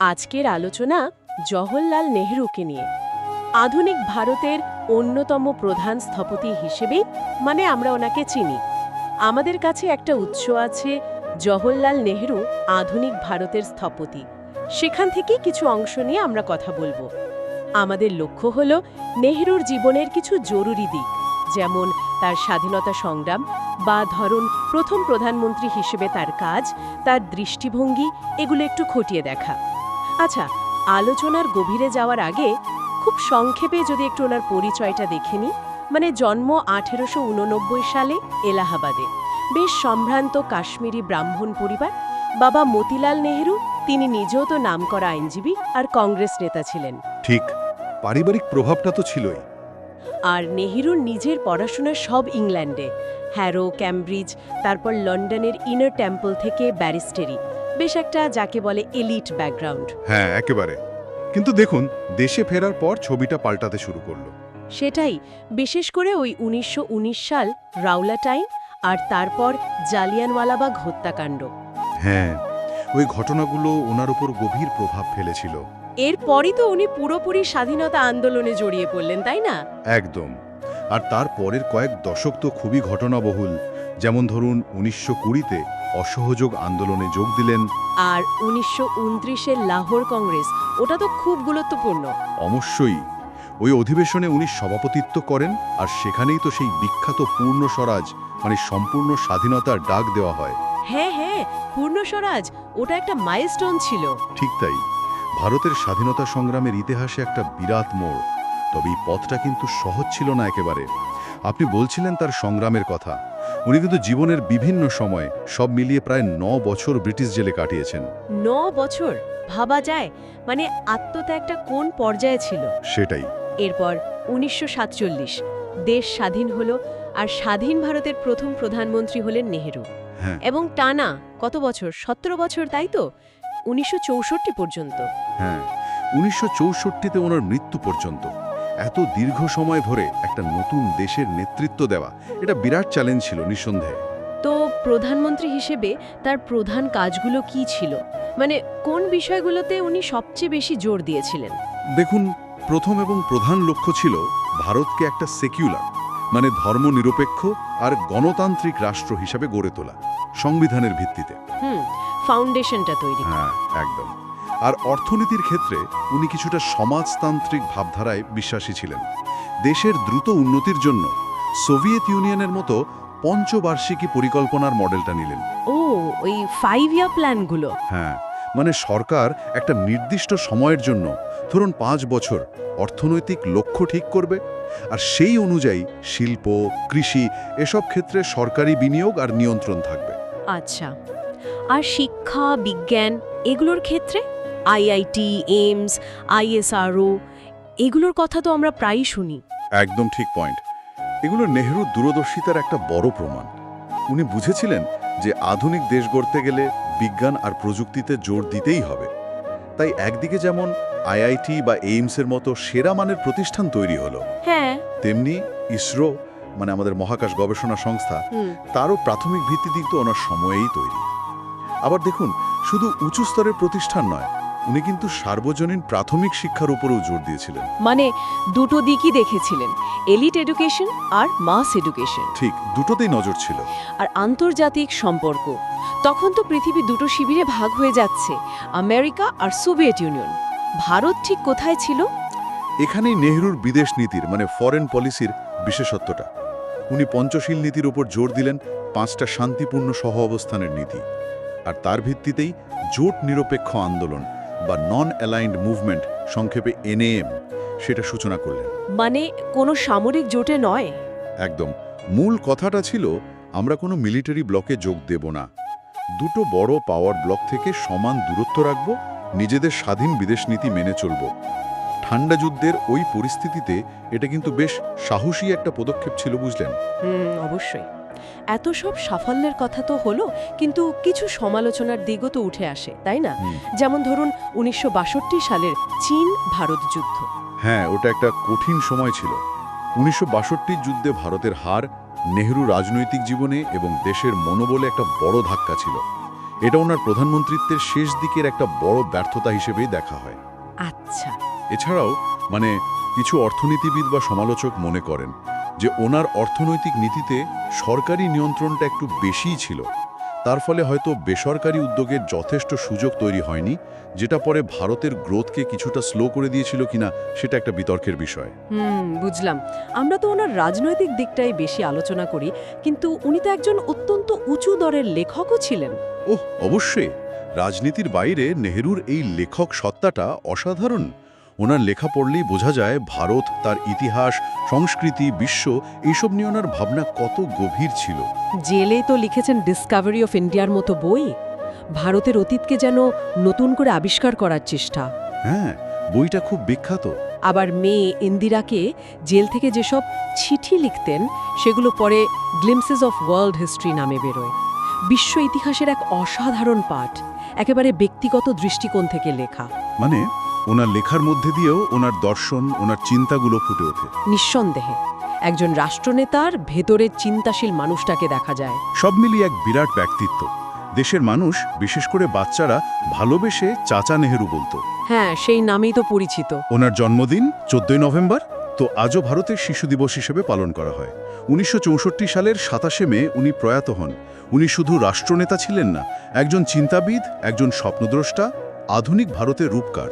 আজকের আলোচনা জওহরলাল নেহরুকে নিয়ে। আধুনিক ভারতের অন্যতম প্রধান স্থপতি হিসেবেই মানে আমরা ওনাকে চিনি। আমাদের কাছে একটা উৎস আছে জওহরলাল নেহরু আধুনিক ভারতের স্থপতি। সেখান থেকেই কিছু অংশ নিয়ে আমরা কথা বলব। আমাদের লক্ষ্য হল নেহরুর জীবনের কিছু জরুরি দিক, যেমন তার স্বাধীনতা সংগ্রাম বা ধরুন প্রথম প্রধানমন্ত্রী হিসেবে তার কাজ, তার দৃষ্টিভঙ্গি, এগুলো একটু খটিয়ে দেখা। আচ্ছা আলোচনার গভীরে যাওয়ার আগে খুব সংক্ষেপে যদি একটু ওনার পরিচয়টা দেখে নিই। মানে জন্ম আঠেরোশো উননব্বই সালে এলাহাবাদে। বেশ সম্ভ্রান্ত কাশ্মীরি ব্রাহ্মণ পরিবার। বাবা মতিলাল নেহেরু তিনি নিজেও তো নামকরা আইনজীবী আর কংগ্রেস নেতা ছিলেন। ঠিক পারিবারিক প্রভাবটা তো ছিলই। আর নেহেরুর নিজের পড়াশোনা সব ইংল্যান্ডে। হ্যারো ক্যামব্রিজ তারপর লন্ডনের ইনার টেম্পল থেকে ব্যারিস্টেরি। বেশ একটা যাকে বলে এলিট ব্যাকগ্রাউন্ড হ্যাঁ একেবারে। কিন্তু দেখুন দেশে ফেরার পর ছবিটা পাল্টাতে শুরু করল। সেটাই বিশেষ করে ওই উনিশশো উনিশ সাল রাউলা টাইম আর তারপর জালিয়ানওয়ালাবাগ হত্যাকাণ্ড। হ্যাঁ ওই ঘটনাগুলো ওনার উপর গভীর প্রভাব ফেলেছিল। এরপরই তো উনি পুরোপুরি স্বাধীনতা আন্দোলনে জড়িয়ে পড়লেন তাই না? একদম। আর তার পরের কয়েক দশক তো খুবই ঘটনাবহুল। যেমন ধরুন উনিশশো কুড়িতে অসহযোগ আন্দোলনে যোগ দিলেন আর উনিশশো উনত্রিশের লাহোর কংগ্রেস। ওটা তো খুব গুরুত্বপূর্ণ। অবশ্যই। ওই অধিবেশনে উনি সভাপতিত্ব করেন আর সেখানেই তো সেই বিখ্যাত পূর্ণ স্বরাজ মানে সম্পূর্ণ স্বাধীনতার ডাক দেওয়া হয়। হ্যাঁ হ্যাঁ পূর্ণ স্বরাজ ওটা একটা মাইলস্টোন ছিল। ঠিক তাই। ভারতের স্বাধীনতা সংগ্রামের ইতিহাসে একটা বিরাট মোড়। তবে এই পথটা কিন্তু সহজ ছিল না একেবারে। আপনি বলছিলেন তার সংগ্রামের কথা। উনি কিন্তু জীবনের বিভিন্ন সময় সব মিলিয়ে প্রায় ন বছর ব্রিটিশ জেলে কাটিয়েছেন। ন বছর? ভাবা যায়। মানে আত্মত্যাগটা কোন পর্যায়ে ছিল? সেটাই। এরপর উনিশশো সাতচল্লিশ দেশ স্বাধীন হলো আর স্বাধীন ভারতের প্রথম প্রধানমন্ত্রী হলেন নেহেরু। হ্যাঁ। এবং টানা কত বছর? সতেরো বছর তাই তো? উনিশশো চৌষট্টি পর্যন্ত। হ্যাঁ। উনিশশো চৌষট্টিতে ওনার মৃত্যু পর্যন্ত। এত দীর্ঘ সময় ধরে একটা নতুন দেশের নেতৃত্ব দেওয়া এটা বিরাট চ্যালেঞ্জ ছিল নিঃসন্দেহে। তো প্রধানমন্ত্রী হিসেবে তার প্রধান কাজগুলো কি ছিল? মানে কোন বিষয়গুলোতে উনি সবচেয়ে বেশি জোর দিয়েছিলেন? দেখুন প্রথম এবং প্রধান লক্ষ্য ছিল ভারতকে একটা সেকিউলার মানে ধর্মনিরপেক্ষ আর গণতান্ত্রিক রাষ্ট্র হিসাবে গড়ে তোলা সংবিধানের ভিত্তিতে। হুম ফাউন্ডেশনটা তৈরি। হ্যাঁ একদম। আর অর্থনীতির ক্ষেত্রে উনি কিছুটা সমাজতান্ত্রিক ভাবধারায় বিশ্বাসী ছিলেন। দেশের দ্রুত উন্নতির জন্য সোভিয়েত ইউনিয়নের মতো পঞ্চবার্ষিকী পরিকল্পনার মডেলটা নিলেন। ও ওই ফাইভ ইয়ার প্ল্যানগুলো হ্যাঁ মানে সরকার একটা নির্দিষ্ট সময়ের জন্য ধরুন পাঁচ বছর অর্থনৈতিক লক্ষ্য ঠিক করবে আর সেই অনুযায়ী শিল্প কৃষি এসব ক্ষেত্রে সরকারি বিনিয়োগ আর নিয়ন্ত্রণ থাকবে। আচ্ছা আর শিক্ষা বিজ্ঞান এগুলোর ক্ষেত্রে? আইআইটি এইমস আইএসআরও এগুলোর কথা তো আমরা প্রায়ই শুনি। একদম ঠিক পয়েন্ট। এগুলো নেহরুর দূরদর্শিতার একটা বড় প্রমাণ। উনি বুঝেছিলেন যে আধুনিক দেশ গড়তে গেলে বিজ্ঞান আর প্রযুক্তিতে জোর দিতেই হবে। তাই একদিকে যেমন আইআইটি বা এইমসের মতো সেরা মানের প্রতিষ্ঠান তৈরি হলো হ্যাঁ। তেমনি ইসরো মানে আমাদের মহাকাশ গবেষণা সংস্থা তারও প্রাথমিক ভিত্তি দিক তো ওনার সময়েই তৈরি। আবার দেখুন শুধু উঁচু স্তরের প্রতিষ্ঠান নয় উনি কিন্তু সার্বজনীন প্রাথমিক শিক্ষার উপরেও জোর দিয়েছিলেন। মানে দুটো দিকই দেখেছিলেন এলিট এডুকেশন আর মাস এডুকেশন ঠিক দুটোতেই নজর ছিল। আর আন্তর্জাতিক সম্পর্ক তখন তো পৃথিবী দুটো শিবিরে ভাগ হয়ে যাচ্ছে আমেরিকা আর সোভিয়েত ইউনিয়ন। ভারত ঠিক কোথায় ছিল? এখানেই নেহরুর বিদেশ নীতির মানে ফরেন পলিসির বিশেষত্বটা। উনি পঞ্চশীল নীতির উপর জোর দিলেন পাঁচটা শান্তিপূর্ণ সহ অবস্থানের নীতি। আর তার ভিত্তিতেই জোট নিরপেক্ষ আন্দোলন বা নন অ্যালাইন্ড মুভমেন্ট সংক্ষেপে এনএএম সেটা সূচনা করলেন। মানে কোনো সামরিক জোটে নয়? একদম। মূল কথাটা ছিল আমরা কোনো মিলিটারি ব্লকে যোগ দেব না। দুটো বড় পাওয়ার ব্লক থেকে সমান দূরত্ব রাখব নিজেদের স্বাধীন বিদেশ নীতি মেনে চলব। ঠান্ডা যুদ্ধের ওই পরিস্থিতিতে এটা কিন্তু বেশ সাহসী একটা পদক্ষেপ ছিল বুঝলেন? অবশ্যই। এত সব সাফল্যের কথা তো হলো কিন্তু কিছু সমালোচনার দিকও তো উঠে আসে তাই না? যেমন ধরুন উনিশশো সালের চীন ভারত যুদ্ধ। হ্যাঁ ওটা একটা কঠিন সময় ছিল। উনিশশো যুদ্ধে ভারতের হার নেহরু রাজনৈতিক জীবনে এবং দেশের মনোবলে একটা বড় ধাক্কা ছিল। এটা ওনার প্রধানমন্ত্রিত্বের শেষ দিকের একটা বড় ব্যর্থতা হিসেবেই দেখা হয়। আচ্ছা। এছাড়াও মানে কিছু অর্থনীতিবিদ বা সমালোচক মনে করেন যে ওনার অর্থনৈতিক নীতিতে সরকারি নিয়ন্ত্রণটা একটু বেশিই ছিল। তার ফলে হয়তো বেসরকারি উদ্যোগের যথেষ্ট সুযোগ তৈরি হয়নি যেটা পরে ভারতের গ্রোথকে কিছুটা স্লো করে দিয়েছিল কিনা সেটা একটা বিতর্কের বিষয়। হুম বুঝলাম। আমরা তো ওনার রাজনৈতিক দিকটাই বেশি আলোচনা করি কিন্তু উনি তো একজন অত্যন্ত উঁচু দরের লেখকও ছিলেন। ওহ অবশ্যই। রাজনীতির বাইরে নেহেরুর এই লেখক সত্তাটা অসাধারণ। ওনার লেখা পড়লেই বোঝা যায় ভারত তার ইতিহাস সংস্কৃতি বিশ্ব এইসব নিয়ে ওনার ভাবনা কত গভীর ছিল। জেলে তো লিখেছেন ডিসকাভারি অফ ইন্ডিয়ার মতো বই। ভারতের অতীতকে যেন নতুন করে আবিষ্কার করার চেষ্টা। হ্যাঁ বইটা খুব বিখ্যাত। আবার মেয়ে ইন্দিরাকে জেল থেকে যেসব চিঠি লিখতেন সেগুলো পরে গ্লিমসেস অফ ওয়ার্ল্ড হিস্ট্রি নামে বেরোয়। বিশ্ব ইতিহাসের এক অসাধারণ পাঠ একেবারে ব্যক্তিগত দৃষ্টিকোণ থেকে লেখা। মানে ওনার লেখার মধ্যে দিয়েও ওনার দর্শন ওনার চিন্তাগুলো ফুটে ওঠে। নিঃসন্দেহে একজন রাষ্ট্রনেতার ভেতরের চিন্তাশীল মানুষটাকে দেখা যায়। সব মিলিয়ে এক বিরাট ব্যক্তিত্ব। দেশের মানুষ বিশেষ করে বাচ্চারা ভালোবেসে চাচা নেহেরু বলতো। হ্যাঁ সেই নামেই তো পরিচিত। ওনার জন্মদিন চোদ্দই নভেম্বর তো আজও ভারতের শিশু দিবস হিসেবে পালন করা হয়। উনিশশো চৌষট্টি সালের সাতাশে মে উনি প্রয়াত হন। উনি শুধু রাষ্ট্রনেতা ছিলেন না একজন চিন্তাবিদ একজন স্বপ্নদ্রষ্টা আধুনিক ভারতের রূপকার।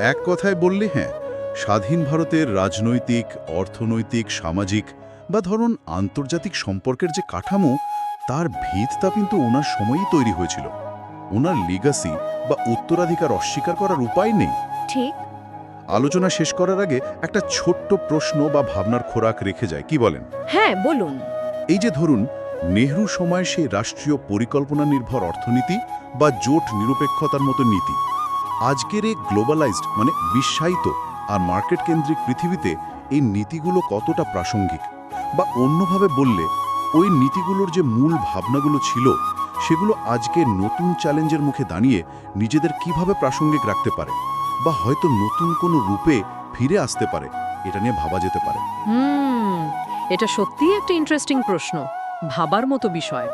এক কথায় বললে হ্যাঁ স্বাধীন ভারতের রাজনৈতিক অর্থনৈতিক সামাজিক বা ধরুন আন্তর্জাতিক সম্পর্কের যে কাঠামো তার ভিতটা কিন্তু ওনার সময়ই তৈরি হয়েছিল। ওনার লিগাসি বা উত্তরাধিকার অস্বীকার করার উপায় নেই। ঠিক। আলোচনা শেষ করার আগে একটা ছোট্ট প্রশ্ন বা ভাবনার খোরাক রেখে যায় কি বলেন? হ্যাঁ বলুন। এই যে ধরুন নেহরু সময় সেই রাষ্ট্রীয় পরিকল্পনা নির্ভর অর্থনীতি বা জোট নিরপেক্ষতার মতো নীতি আজকের এই গ্লোবালাইজড মানে বিশ্বায়িত আর মার্কেট কেন্দ্রিক পৃথিবীতে এই নীতিগুলো কতটা প্রাসঙ্গিক? বা অন্যভাবে বললে, ওই নীতিগুলোর যে মূল ভাবনাগুলো ছিল, সেগুলো আজকে নতুন চ্যালেঞ্জের মুখে দাঁড়িয়ে নিজেদের কীভাবে প্রাসঙ্গিক রাখতে পারে? বা হয়তো নতুন কোনো রূপে ফিরে আসতে পারে? এটা নিয়ে ভাবা যেতে পারে। এটা সত্যিই একটা ইন্টারেস্টিং প্রশ্ন, ভাবার মতো বিষয়।